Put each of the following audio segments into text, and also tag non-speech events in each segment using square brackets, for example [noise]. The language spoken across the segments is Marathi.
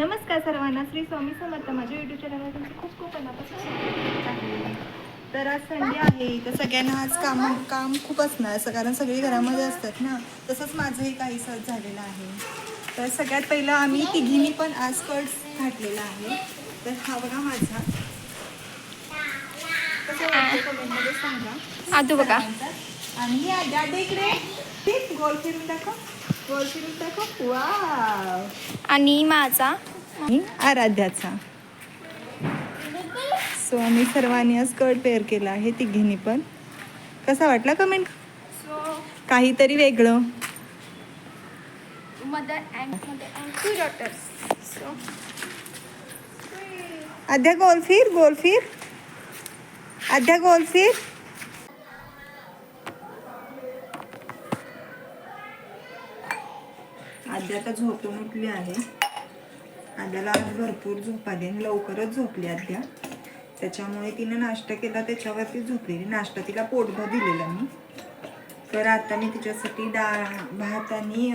नमस्कार सर्वांना श्री स्वामी समर्थ. माझ्या युट्यूब चॅनलवर तुमचं खूप खूप मनापासून. तर आज संडे आहे तर सगळ्यांना आज काम काम खूप असणार असं कारण सगळी घरामध्ये असतात ना तसंच माझंही काही सहज झालेलं आहे. तर सगळ्यात पहिलं आम्ही तिघींनी पण आज स्कर्ट्स घातलेला आहे. तर हा बघा माझा. कसं कमेंटमध्ये सांगा. आदू बघा. आणि आद्या इकडे. गोल फिरून दाखव. गोल फिरून दाखव. वाव आणि माझा. आणि आराध्याचा. सो आम्ही सर्वांनी आज स्कर्ट पेअर केला आहे तिघींनी पण. कसा वाटला कमेंट काहीतरी वेगळं. Mother and mother and two आधी आता झोपून उठली आहे. आद्याला आज भरपूर झोप आली आणि लवकरच झोपली आद्या. त्याच्यामुळे तिनं नाश्ता केला त्याच्यावरती झोपलेली. नाश्ता तिला पोटभर दिलेला मी. तर आता मी तिच्यासाठी डाळ भात आणि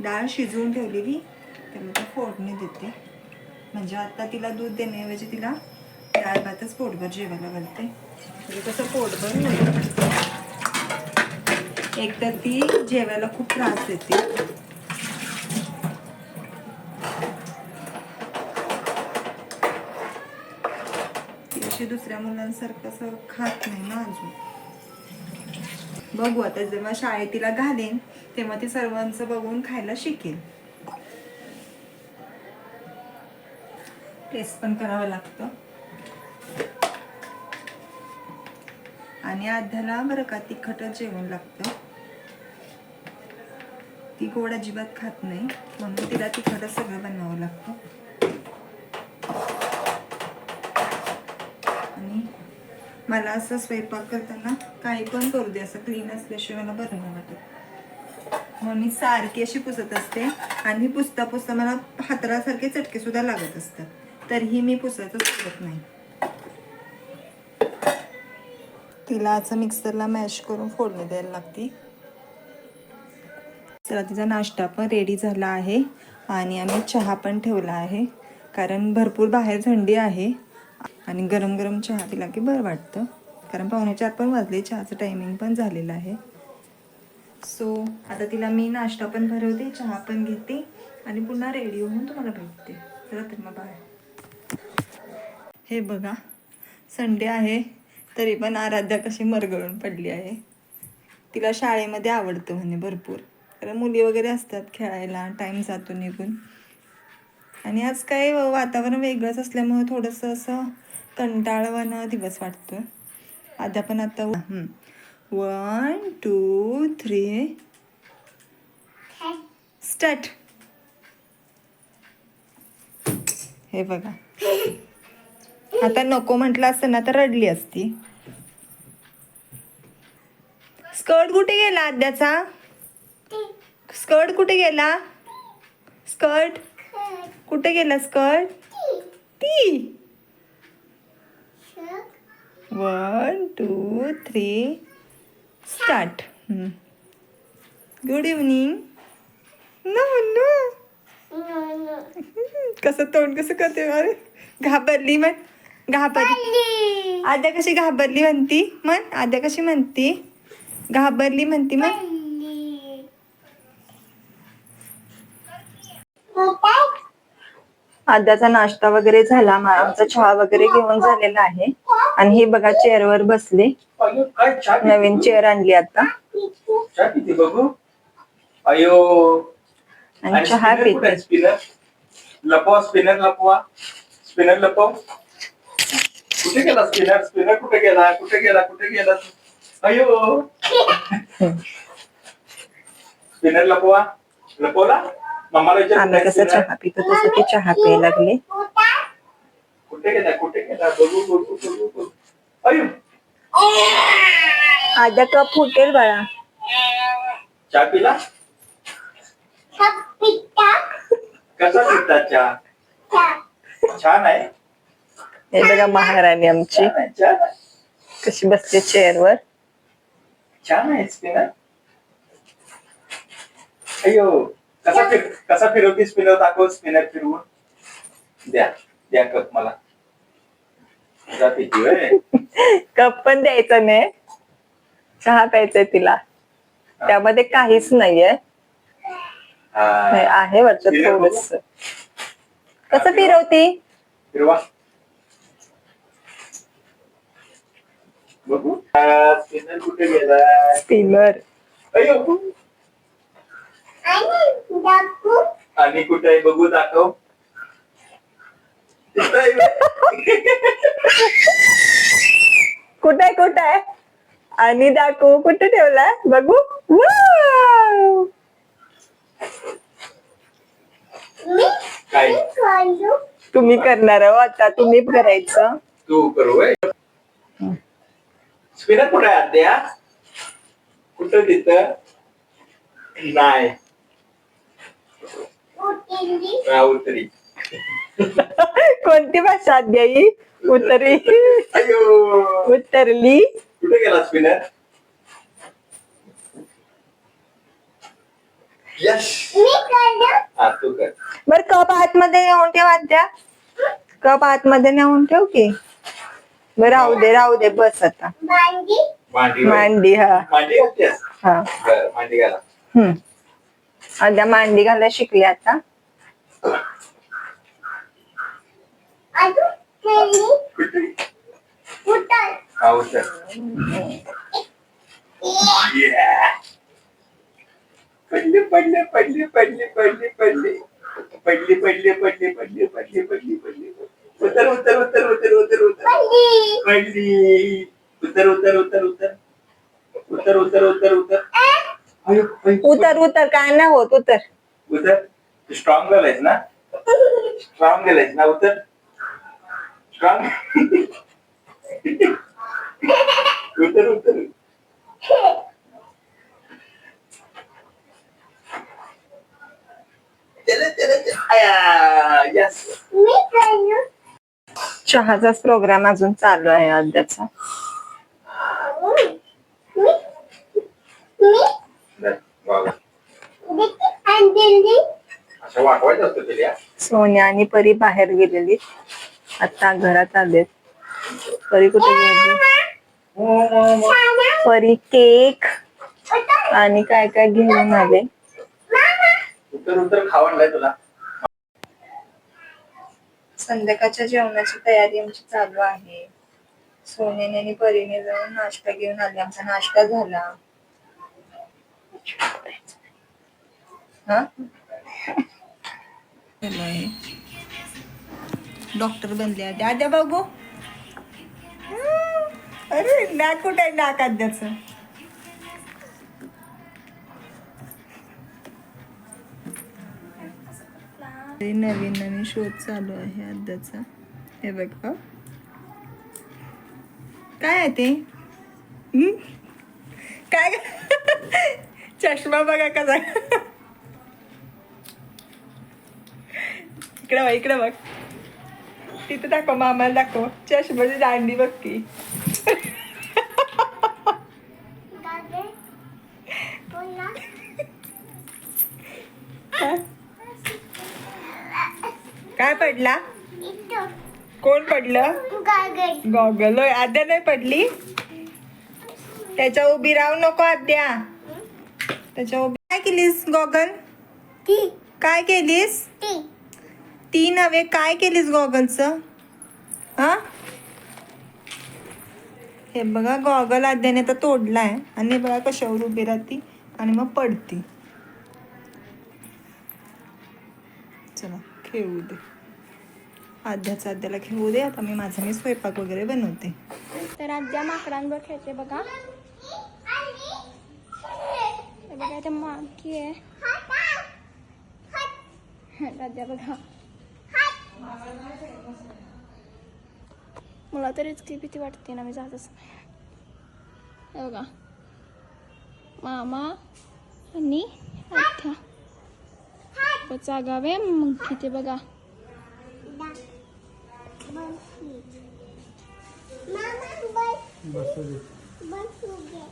डाळ शिजवून ठेवलेली. त्याला आता फोडणी देते. म्हणजे आता तिला दूध देण्याऐवजी तिला डाळ भातच पोटभर जेवायला घालते. म्हणजे कसं पोटभर होईल एक तर ती जेवायला खूप त्रास देते. ती दुसऱ्या मुलांसारखं असं खात नाही ना अजून. बघू आता जेव्हा शाळेत तिला घालेन तेव्हा ती सर्वांचं बघून खायला शिकेल. टेस्ट पण करावं लागतं. आणि आध्याला बरं का तिखटच जेवण लागतं. ती गोड अजिबात खात नाही म्हणून तिला तिखटच सगळं बनवावं लागतं आणि मला असं स्वयंपाक करताना काही पण करू दे असं क्लीन असल्याशिवाय मला बरं नाही वाटत. मग मी सारखी अशी पुसत असते आणि पुसता पुसता मला हातरासारखे चटके सुद्धा लागत असतात. तरीही मी पुसायचं सुचत नाही. तिला असं मिक्सरला मॅश करून फोडणी द्यायला लागते. चला तिचा नाश्ता पण रेडी झाला आहे आणि आम्ही चहा पण ठेवला आहे. कारण भरपूर बाहेर थंडी आहे. आणि गरम गरम चहा पिला की बरं वाटतं. कारण पावणे चार पण वाजले चहाचं टायमिंग पण झालेलं आहे. सो आता तिला मी नाश्ता पण भरवते चहा पण घेते आणि पुन्हा रेडी होऊन तुम्हाला भेटते. चला तर मग बाय हे बघा संडे आहे तरी पण आराध्या कशी मरगळून पडली आहे. तिला शाळेमध्ये आवडतं म्हणे भरपूर. कारण मुली वगैरे असतात खेळायला टाईम जातो निघून. आणि आज काय वातावरण वेगळंच असल्यामुळे थोडंसं असं कंटाळवाणं दिवस वाटतो आद्या पण आता वन टू थ्री स्टार्ट हे बघा. आता नको म्हटलं असतं ना तर रडली असती. स्कर्ट कुठे गेला आद्याचा? स्कर्ट कुठे गेला? स्कर्ट? कुठे गेला स्कर्ट ती. One two three start good evening no no कसं तोंड कसं करते अरे? घाबरली म्हण. घाबरली. आद्या कशी घाबरली म्हणती? म्हण. आद्या कशी म्हणती? घाबरली म्हणती म्हण. आद्याचा नाश्ता वगैरे झाला आमचा चहा वगैरे घेऊन झालेला आहे. आणि हे बघा चेअरवर बसले. काय चहा पिते? नवीन चेअर आणली आता. आणि चहा पिते. लपवा स्पिनर लपवा. स्पिनर लपव. कुठे गेला स्पिनर स्पिनर कुठे गेला? कुठे गेला? कुठे गेला? अयो. [laughs] स्पिनर लपवा. लपवला? आम्ही कुठे कसं आहे spinner? चहा पितो तसं ते चहा प्यायला लागले कुठे गेला कुठे गेला बघू बघू बघू बघू अयो आद्या कप फुटेल बाळा चहा पिला कसा पिता चहा छान आहे हे बघा महाराणी आमची। छान आहे छान आहे कशी बसते चेअरवर छान आहे स्पिनर अयो। कसा फिर कसा फिरवती स्पिनर दाखव स्पिनर फिरवून. द्या द्या कप मला. जाते ती होय. कप पण द्यायचं नाही चहा प्यायचंय तिला. त्यामध्ये काहीच नाहीये. नाही, हा. आहे वाटतं फिरव. थोडस. कसं फिरवती? फिरवा. बघू. स्पिनर कुठे गेला स्पिनर अयो आणि कुठे बघू दाखव. कुठे कुठे? आणि दाखवू कुठे ठेवलाय बघू! काय? तुम्ही करणार आहो आता तुम्ही करायचं. तू करू. स्पिनर कुठे अद्या कुठं तिथं? नाही. हा, उतरी कोणती भाषा अद्यायी उतरी अयो. उतरली कुठे गेला स्पिनर? यश. हा तू कर. बर कप आतमध्ये नेऊन ठेव आद्या कप आतमध्ये नेऊन ठेव की. बर राहू दे राहू दे बस आता. मांडी हा. मांडी घालतेस हा. बर मांडी घाला. हम्म. मांडी घालायला शिकली आता कुठे हा उतर Yeah. पडले पडले पडले पडले पडले पडले. पडले पडले पडले पडले पडले पडले पडले. उतर उतर उतर उतर उतर उतर. पडली. उतर उतर उतर उतर. उतर उतर उतर उतर. उतर उतर काय नाही होत उतर. उतर. स्ट्रॉंग गेलायस ना? स्ट्रॉंग गेलायस ना उतर. स्ट्रॉंग उतर उतर. चला चला चला. आया यस चहाचाच प्रोग्राम अजून चालू आहे अद्याचा असं वाटवायचं असतं तिला सोन्या आणि परी बाहेर गेलेली. आता घरात आलेत. परी कुठे गेली? परी केक आणि काय काय घेऊन आले? संध्याकाळच्या जेवणाची तयारी आमची चालू आहे. सोन्याने आणि परीने जाऊन नाश्ता घेऊन आले. आमचा नाश्ता झाला. हा? डॉक्टर बनले आधी आद्या बघू. अरे नाक कुठे आहे नाक आद्याचं? नवीन नवीन शोध चालू आहे आद्याचा. हे बघ काय आहे ते? काय चष्मा बघा कसा इकडे बघ इकडे बघ. तिथे दाखव मामाला दाखव. चष्माची दांडी बघ की. काय पडला? कोण पडलं? गॉगल. आद्या नाही पडली? त्याच्या उभी राहू नको आद्या. त्याच्या उभी काय केलीस गॉगल? काय केलीस? ती नव्हे काय केलीस गॉगलचं हा? हे बघा गॉगल आद्याने आता तोडलाय. आणि बघा कशावर उभी राहती आणि मग पडती. चला खेळू दे. आद्याचा आद्याला खेळू दे. आता मी माझा मी स्वयंपाक वगैरे बनवते. तर आद्या माकडांवर खेळते बघा. हे बघा माकी आहे. आद्या बघा. मला तर इतकी भीती वाटते ना मी जातच नाही हे बघा. मामा आणि आत्या. जागावे मग इथे बघा. बसू दे.